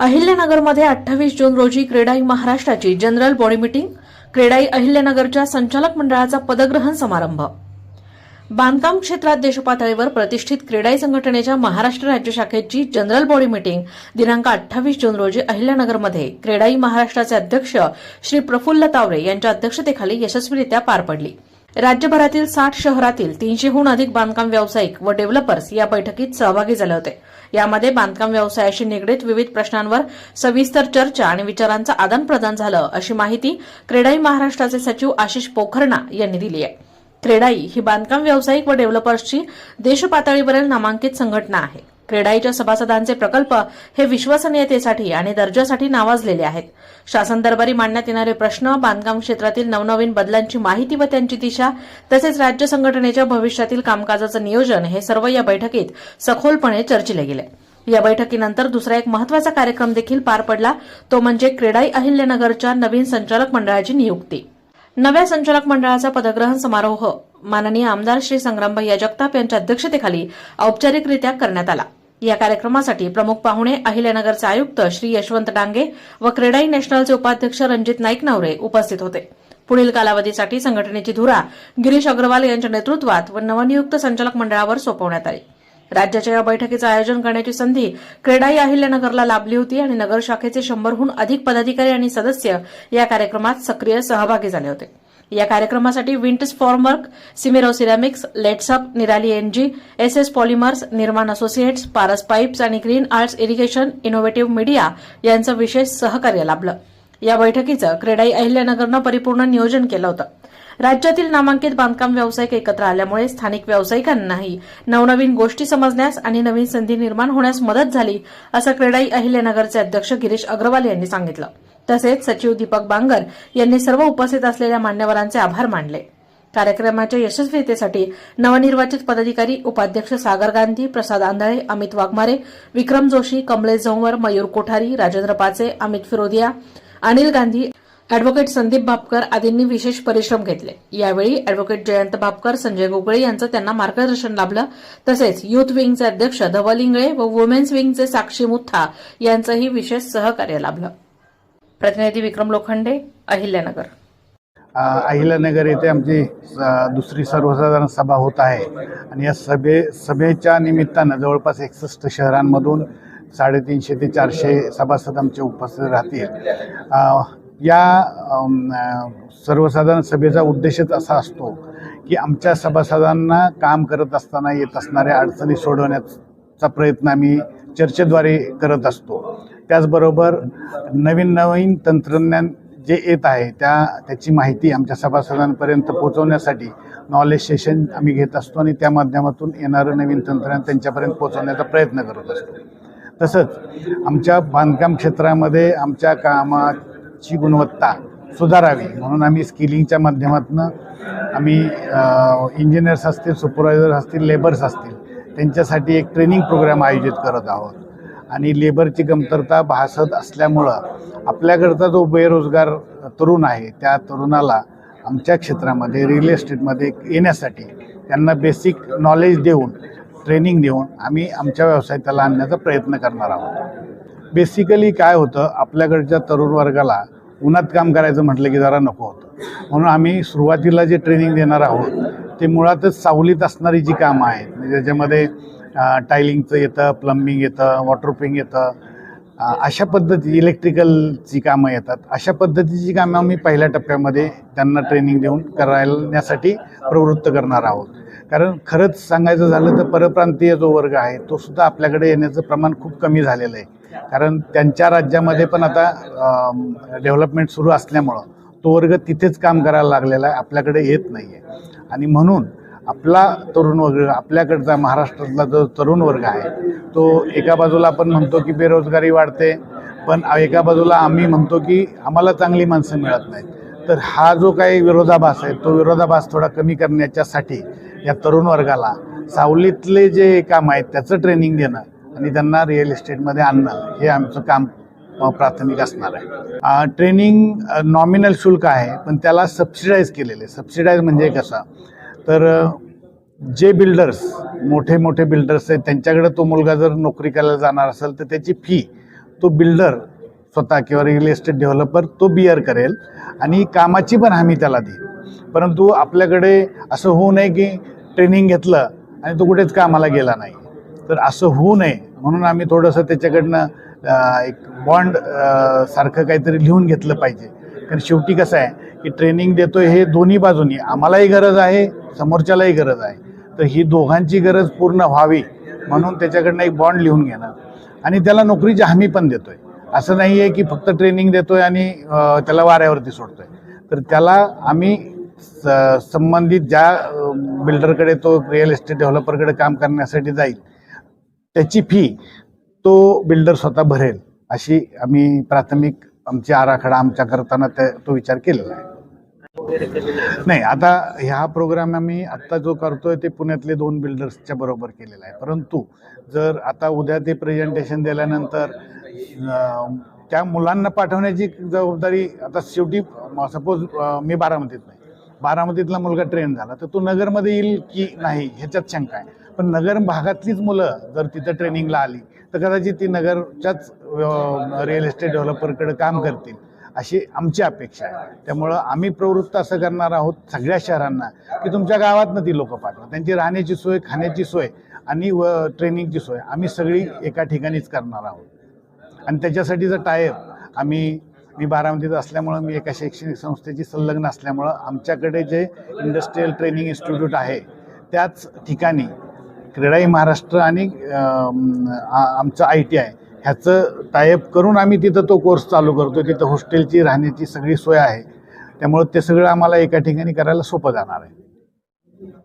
अहिल्यानगरमध्ये अठ्ठावीस जून रोजी क्रेडाई महाराष्ट्राची जनरल बॉडी मीटिंग क्रेडाई अहिल्यानगरच्या संचालक मंडळाचा पदग्रहण समारंभ. बांधकाम क्षेत्रात देशपातळीवर प्रतिष्ठित क्रेडाई संघटनेच्या महाराष्ट्र राज्य शाखेची जनरल बॉडी मीटिंग दिनांक अठ्ठावीस जून रोजी अहिल्यानगरमध्ये क्रेडाई महाराष्ट्राचे अध्यक्ष श्री प्रफुल्ल तावरे यांच्या अध्यक्षतेखाली यशस्वीरित्या पार पडली. राज्यभरातील साठ शहरातील तीनशेहून अधिक बांधकाम व्यावसायिक व डेव्हलपर्स या बैठकीत सहभागी झाले होते. यामध्ये बांधकाम व्यवसायाशी निगडीत विविध प्रश्नांवर सविस्तर चर्चा आणि विचारांचं आदानप्रदान झालं अशी माहिती क्रेडाई महाराष्ट्राचे सचिव आशिष पोखरणा यांनी दिली आहे. क्रेडाई ही बांधकाम व्यावसायिक व डेव्हलपर्सची देशपातळीवरील नामांकित संघटना आहे. क्रेडाईच्या सभासदांचे प्रकल्प हे विश्वसनीयतेसाठी आणि दर्जासाठी नावाजलेले आहेत. शासन दरबारी मांडण्यात येणारे प्रश्न बांधकाम क्षेत्रातील नवनवीन बदलांची माहिती व त्यांची दिशा तसेच राज्य संघटनेच्या भविष्यातील कामकाजाचं नियोजन हे सर्व या बैठकीत सखोलपणे चर्चिले गेले. या बैठकीनंतर दुसरा एक महत्त्वाचा कार्यक्रम देखील पार पडला तो म्हणजे क्रेडाई अहिल्यानगरच्या नवीन संचालक मंडळाची नियुक्ती. नव्या संचालक मंडळाचा पदग्रहण समारोह माननीय आमदार श्री संग्रामभैया जगताप यांच्या अध्यक्षतेखाली औपचारिकरित्या करण्यात आला. या कार्यक्रमासाठी प्रमुख पाहुणे अहिल्यानगरचे आयुक्त श्री यशवंत डांगे व क्रेडाई नॅशनलचे उपाध्यक्ष रणजित नाईक नवरे उपस्थित होते. पुढील कालावधीसाठी संघटनेची धुरा गिरीश अग्रवाल यांच्या नेतृत्वात व नवनियुक्त संचालक मंडळावर सोपवण्यात आली. राज्याच्या या बैठकीचं आयोजन करण्याची संधी क्रेडाई अहिल्यानगरला लाभली होती आणि नगर शाखेचे शंभरहून अधिक पदाधिकारी आणि सदस्य या कार्यक्रमात सक्रिय सहभागी झाले होते. या कार्यक्रमासाठी विंटस formwork सिमेरो ceramics लेट्सअप Nirali NG S S Polymers Nirman associates Paras pipes आणि green arts irrigation innovative media यांचं विशेष सहकार्य लाभलं. या बैठकीचं क्रेडाई अहिल्यानगरनं परिपूर्ण नियोजन केलं होतं. राज्यातील नामांकित बांधकाम व्यावसायिक एकत्र आल्यामुळे स्थानिक व्यावसायिकांनाही नवनवीन गोष्टी समजण्यास आणि नवीन संधी निर्माण होण्यास मदत झाली असं क्रेडाई अहिल्यानगरचे अध्यक्ष गिरीश अग्रवाल यांनी सांगितलं. तसेच सचिव दीपक बांगर यांनी सर्व उपस्थित असलेल्या मान्यवरांचे आभार मानले. कार्यक्रमाच्या यशस्वीतेसाठी नवनिर्वाचित पदाधिकारी उपाध्यक्ष सागर गांधी प्रसाद आंधळे अमित वाघमारे विक्रम जोशी कमलेश झोंवर मयूर कोठारी राजेंद्र पाचे अमित फिरोदिया अनिल गांधी अॅडव्होकेट संदीप भापकर आदींनी विशेष परिश्रम घेतले. यावेळी अॅडव्होकेट जयंत भापकर संजय गोगळे यांचं त्यांना मार्गदर्शन लाभलं. तसेच युथ विंगचे अध्यक्ष धवल इंगळे व वुमेन्स विंगचे साक्षी मुथा यांचंही विशेष सहकार्य लाभलं. प्रतिनिधी विक्रम लोखंडे अहिल्यानगर. अहिल्यानगर येथे आमची स- दुसरी सर्वसाधारण सभा होत आहे. आणि या सभे सभेच्या निमित्तानं जवळपास एकसष्ट शहरांमधून साडेतीनशे ते चारशे सभासद आमचे उपस्थित राहतील. या सर्वसाधारण सभेचा उद्देशच असा असतो की आमच्या सभासदांना काम करत असताना येत असणाऱ्या अडचणी सोडवण्याचा प्रयत्न आम्ही चर्चेद्वारे करत असतो. त्याचबरोबर नवीन नवीन तंत्रज्ञान जे येत आहे त्या त्याची माहिती आमच्या सभासदांपर्यंत पोहोचवण्यासाठी नॉलेज सेशन आम्ही घेत असतो आणि त्या माध्यमातून येणारं नवीन तंत्रज्ञान त्यांच्यापर्यंत पोहोचवण्याचा प्रयत्न करत असतो. तसंच आमच्या बांधकाम क्षेत्रामध्ये आमच्या कामाची गुणवत्ता सुधारावी म्हणून आम्ही स्किलिंगच्या माध्यमातून आम्ही इंजिनियर्स असतील सुपरवायझर असतील लेबर्स असतील त्यांच्यासाठी एक ट्रेनिंग प्रोग्राम आयोजित करत आहोत. आणि लेबरची कमतरता भासत असल्यामुळं आपल्याकडचा जो बेरोजगार तरुण आहे त्या तरुणाला आमच्या क्षेत्रामध्ये रिअल इस्टेटमध्ये येण्यासाठी त्यांना बेसिक नॉलेज देऊन ट्रेनिंग देऊन आम्ही आमच्या व्यवसायात त्याला आणण्याचा प्रयत्न करणार आहोत. बेसिकली काय होतं आपल्याकडच्या तरुण वर्गाला उन्हात काम करायचं म्हटलं की जरा नको होतं. म्हणून आम्ही सुरुवातीला जे ट्रेनिंग देणार आहोत ते मुळातच सावलीत असणारी जी कामं आहेत म्हणजे ज्याच्यामध्ये टायलिंगचं येतं प्लंबिंग येतं वॉटरप्रूफिंग येतं. अशा पद्धती इलेक्ट्रिकलची कामं येतात. अशा पद्धतीची कामं आम्ही पहिल्या टप्प्यामध्ये त्यांना ट्रेनिंग देऊन करण्यासाठी प्रवृत्त करणार आहोत. कारण खरंच सांगायचं झालं तर परप्रांतीय जो वर्ग आहे तो सुद्धा आपल्याकडे येण्याचं प्रमाण खूप कमी झालेलं आहे. कारण त्यांच्या राज्यामध्ये पण आता डेव्हलपमेंट सुरू असल्यामुळं तो वर्ग तिथेच काम करायला लागलेला आहे आपल्याकडे येत नाही आहे आणि म्हणून आपला तरुण वर्ग आपल्याकडचा महाराष्ट्रातला जो तरुण वर्ग आहे तो एका बाजूला आपण म्हणतो की बेरोजगारी वाढते पण एका बाजूला आम्ही म्हणतो की आम्हाला चांगली माणसं मिळत नाहीत. तर हा जो काही विरोधाभास आहे तो विरोधाभास थोडा कमी करण्याच्यासाठी या तरुण वर्गाला सावलीतले जे काम आहेत त्याचं ट्रेनिंग देणं आणि त्यांना रिअल इस्टेटमध्ये आणणं हे आमचं काम प्राथमिक असणार आहे. ट्रेनिंग नॉमिनल शुल्क आहे पण त्याला सबसिडाईज केलेले सबसिडाईज म्हणजे कसं? तर जे बिल्डर्स मोठे मोठे बिल्डर्स आहेत त्यांच्याकडे तो मुलगा जर नोकरी करायला जाणार असेल तर त्याची फी तो बिल्डर स्वतः किंवा रिअल इस्टेट डेव्हलपर तो बिअर करेल. आणि कामाची पण हमी त्याला देईल. परंतु आपल्याकडे असं होऊ नये की ट्रेनिंग घेतलं आणि तो कुठेच कामाला गेला नाही. तर असं होऊ नये. म्हणून आम्ही थोडंसं त्याच्याकडनं एक बॉन्ड सारखं काहीतरी लिहून घेतलं पाहिजे. कारण शेवटी कसं आहे की ट्रेनिंग देतोय हे दोन्ही बाजूनी. आम्हालाही गरज आहे समोरच्यालाही गरज आहे. तर ही दोघांची गरज पूर्ण व्हावी म्हणून त्याच्याकडनं एक बॉन्ड लिहून घेणं आणि त्याला नोकरीची हमी पण देतोय. असं नाही आहे की फक्त ट्रेनिंग देतोय आणि त्याला वाऱ्यावरती सोडतोय. तर त्याला आम्ही स- संबंधित ज्या बिल्डरकडे तो रिअल इस्टेट डेव्हलपरकडे काम करण्यासाठी जाईल त्याची फी तो बिल्डर स्वतः भरेल अशी आम्ही प्राथमिक आमची आराखडा आमच्या करताना त्या तो विचार केलेला आहे. नाही आता ह्या प्रोग्राम आम्ही आत्ता जो करतोय ते पुण्यातले दोन बिल्डर्सच्या बरोबर केलेला आहे. परंतु जर आता उद्या ते प्रेझेंटेशन दिल्यानंतर त्या मुलांना पाठवण्याची जबाबदारी आता शेवटी सपोज मी बारामतीत नाही. बारामतीतला मुलगा ट्रेन झाला तर तो नगरमध्ये येईल की नाही ह्याच्यात शंका आहे. पण नगर भागातलीच मुलं जर तिथं ट्रेनिंगला आली तर कदाचित ती नगरच्याच रिअल इस्टेट डेव्हलपरकडे काम करतील. अशी आमची अपेक्षा आहे. त्यामुळं आम्ही प्रवृत्त असं करणार आहोत सगळ्या शहरांना की तुमच्या गावातनं ती लोकं पाठवा. त्यांची राहण्याची सोय खाण्याची सोय आणि व ट्रेनिंगची सोय आम्ही सगळी एका ठिकाणीच करणार आहोत. आणि त्याच्यासाठीचं टायप आम्ही मी बारामतीत असल्यामुळं मी एका शैक्षणिक संस्थेची संलग्न असल्यामुळं आमच्याकडे जे इंडस्ट्रीयल ट्रेनिंग इन्स्टिट्यूट आहे त्याच ठिकाणी क्रीडाई महाराष्ट्र आणि आमचं आय टी आय ह्याचं टायअप करून आम्ही तिथं तो कोर्स चालू करतो तिथं हॉस्टेलची राहण्याची सगळी सोय आहे. त्यामुळं ते सगळं आम्हाला एका ठिकाणी करायला सोपं जाणार आहे.